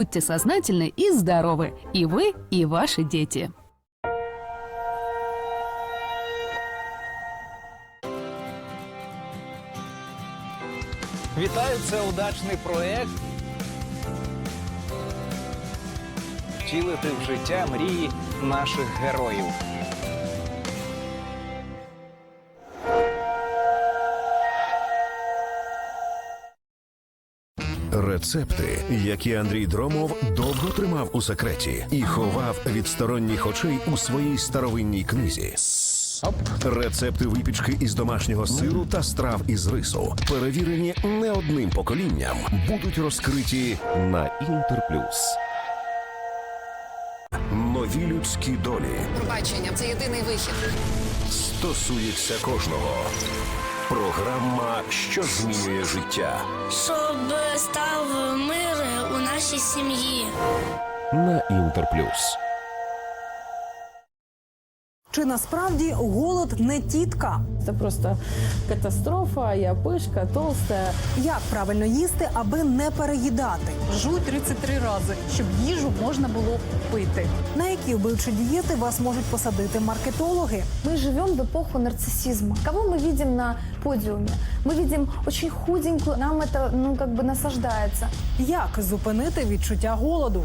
Будьте сознательны и здоровы. И вы, и ваши дети. Вітаю, це удачний проект. Втілити в життя мрії наших героїв. Рецепти, які Андрій Дромов довго тримав у секреті і ховав від сторонніх очей у своїй старовинній книзі. Рецепти випічки із домашнього сиру та страв із рису, перевірені не одним поколінням, будуть розкриті на Інтерплюс. Нові людські долі Пробачення це єдиний вихід. стосується кожного. Програма, що змінює життя щоб став мир у нашій сім'ї. на Інтерплюс. Чи насправді голод не тітка? Это просто катастрофа, я пышка, толстая. Як правильно їсти, аби не переїдати? Жуй 33 рази, щоб їжу можна було пити. На які вбивчі дієти вас можуть посадити маркетологи? Мы живем в эпоху нарциссизма. Кого мы видим на подиуме? Мы видим очень худенькую, нам это, ну, как бы насаждается. Як зупинити відчуття голоду?